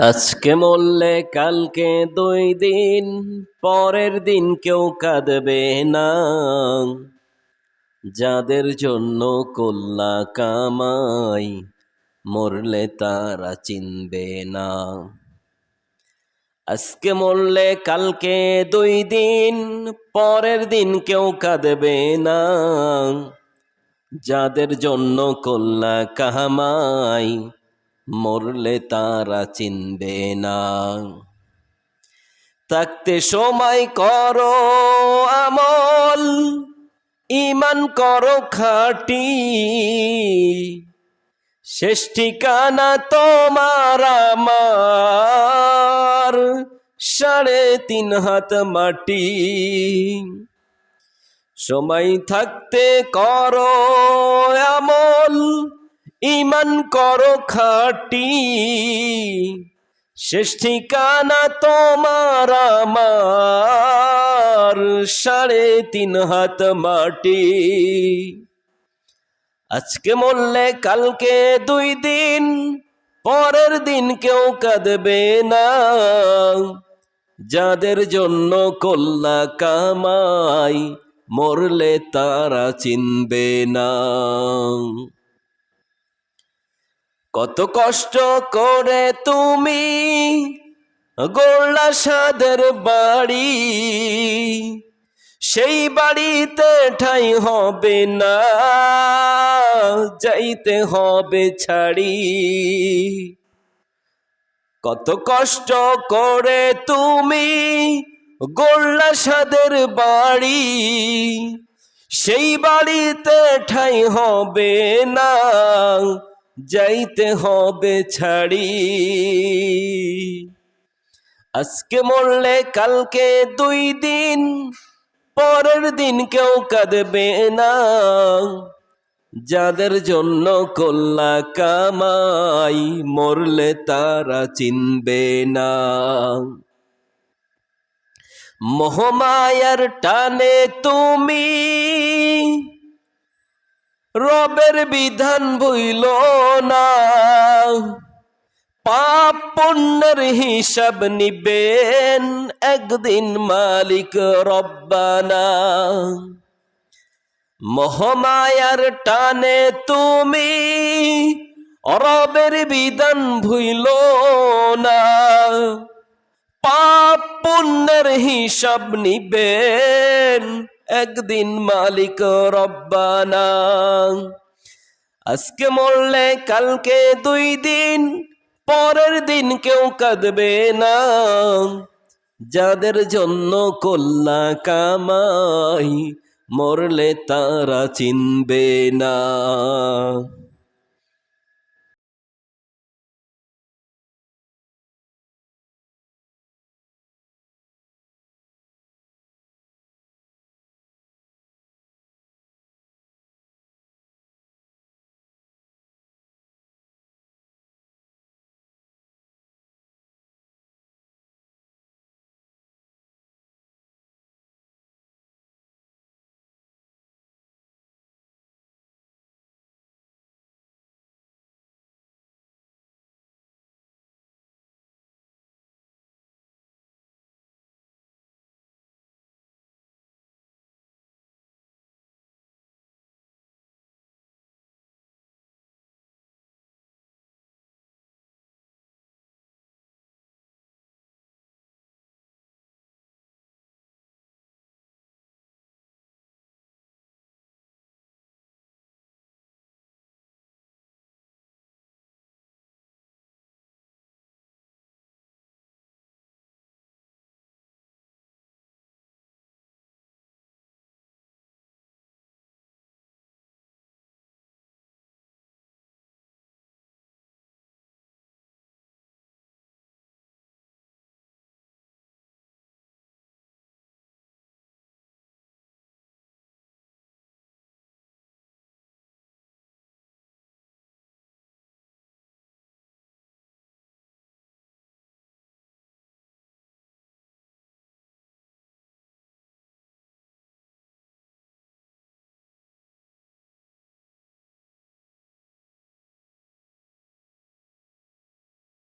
আজকে মরলে কালকে দুই দিন, পরের দিন কেউ কাঁদবে না। যাদের জন্য কল্লা কামাই, মরলে তারা চিনবে না। আজকে মরলে কালকে দুই দিন, পরের দিন কেউ কাঁদবে না। যাদের জন্য কল্লা কামাই মরলে তারা চিনবে না। থাকতে সময় করো আমল ইমান করো খাটি। শেষ ঠিকানা তোমার আমার, সাড়ে তিন হাত মাটি। সময় থাকতে করো আমল ইমান করো খাটি। শেষ ঠিকানা তোমার আমার, সাড়ে তিন হাত মাটি। আজকে মরলে কালকে দুই দিন, পরের দিন কেউ কাঁদবে না। যাদের জন্য কল্লা কামাই, মরলে তারা চিনবে না। কত কষ্ট করে তুমি গোল্লা সাদের বাড়ি। সেই বাড়িতে ঠাই হবে না, যাইতে হবে ছাড়ি। কত কষ্ট করে তুমি গোল্লা সাদের বাড়ি। সেই বাড়িতে ঠাই হবে না যাইতে হবে ছাড়ি। আজকে মরলে কালকে দুই দিন, পরের দিন কেউ কাঁদবে না। যাদের জন্য কল্লা কামাই, মরলে তারা চিনবে না। মোহমায়ার টানে তুমি রবের বিধান ভইল না। পাপ পুণ্যের হিসাব নিবেন একদিন মালিক রব্বানা। মহমায়ার টানে তুমি অরবের বিধান ভুইল না। পাপ পুণ্যের হিসাব নিবেন একদিন মালিক রব্বানা। আজকে মরলে কালকে দুই দিন, পরের দিন কেউ কাঁদবে না। যাদের জন্য কল্লা কামাই, মরলে তারা চিনবে না।